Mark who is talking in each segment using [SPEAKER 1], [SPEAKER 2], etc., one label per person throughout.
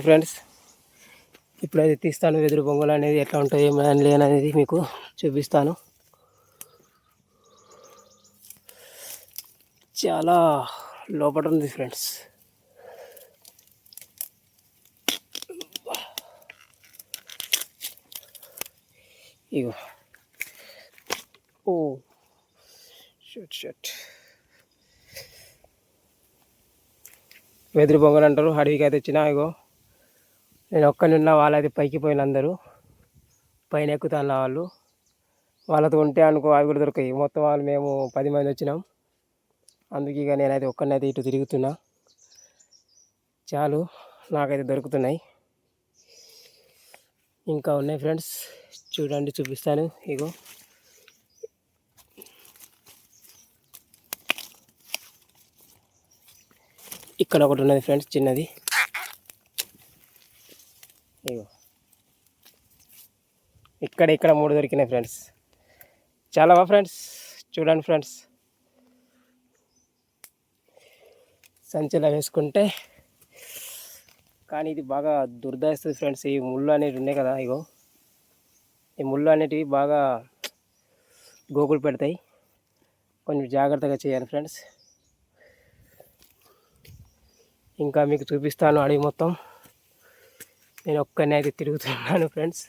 [SPEAKER 1] Friends. ఇప్పుడైతే తీస్తాను వెదురు బొంగులు అనేది ఎట్లా ఉంటుంది ఏమని లేననేది మీకు చూపిస్తాను. చాలా లోపల ఉంది ఫ్రెండ్స్. ఇగో. ఓ. Shut shut. వెదురు బొంగలు అంటారు అడవికి అయితే వచ్చినా ఇగో. నేను ఒక్కని ఉన్న వాళ్ళైతే పైకి పోయిన అందరూ పైన ఎక్కుతాను వాళ్ళు. వాళ్ళతో ఉంటే అనుకో అవి కూడా దొరికాయి. మొత్తం వాళ్ళు మేము పది మంది వచ్చినాం. అందుకే ఇక నేనైతే ఒక్కడినైతే ఇటు తిరుగుతున్నా. చాలు నాకైతే దొరుకుతున్నాయి. ఇంకా ఉన్నాయి ఫ్రెండ్స్. చూడండి చూపిస్తాను. ఇగో. ఇక్కడ ఒకటి ఉన్నది ఫ్రెండ్స్ చిన్నది. ఇగో. ఇక్కడ ఇక్కడ మూడు దొరికినాయి ఫ్రెండ్స్. చాలావా ఫ్రెండ్స్? చూడండి ఫ్రెండ్స్. సంచిలో వేసుకుంటే కానీ ఇది బాగా దుర్దాయిస్తుంది ఫ్రెండ్స్. ఈ ముళ్ళు అనేవి ఉన్నాయి కదా ఇగో. ఈ ముళ్ళు అనేటివి బాగా గోకులు పెడతాయి. కొంచెం జాగ్రత్తగా చేయాలి ఫ్రెండ్స్. ఇంకా మీకు చూపిస్తాను అడవి మొత్తం. నేను ఒక్కనే అయితే తిరుగుతున్నాను ఫ్రెండ్స్.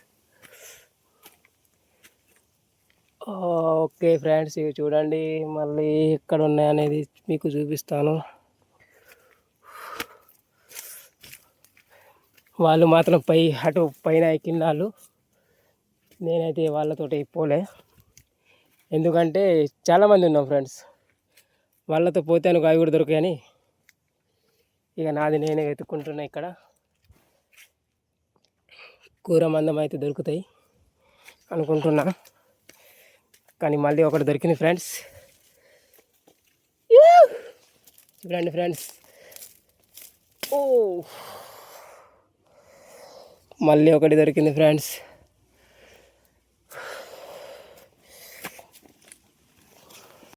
[SPEAKER 1] ఓకే ఫ్రెండ్స్ ఇవి చూడండి మళ్ళీ ఎక్కడ ఉన్నాయనేది మీకు చూపిస్తాను. వాళ్ళు మాత్రం పై అటు పైన ఎక్కిన వాళ్ళు నేనైతే వాళ్ళతోటి పోలే. ఎందుకంటే చాలామంది ఉన్నాం ఫ్రెండ్స్. వాళ్ళతో పోతే అనుకో అవి కూడా దొరికాయని. ఇక నాది నేనే వెతుక్కుంటున్నా ఇక్కడ. కూర మందం అయితే దొరుకుతాయి అనుకుంటున్నా. కానీ మళ్ళీ ఒకటి దొరికింది ఫ్రెండ్స్. చూడండి ఫ్రెండ్స్. ఓ! మళ్ళీ ఒకటి దొరికింది ఫ్రెండ్స్.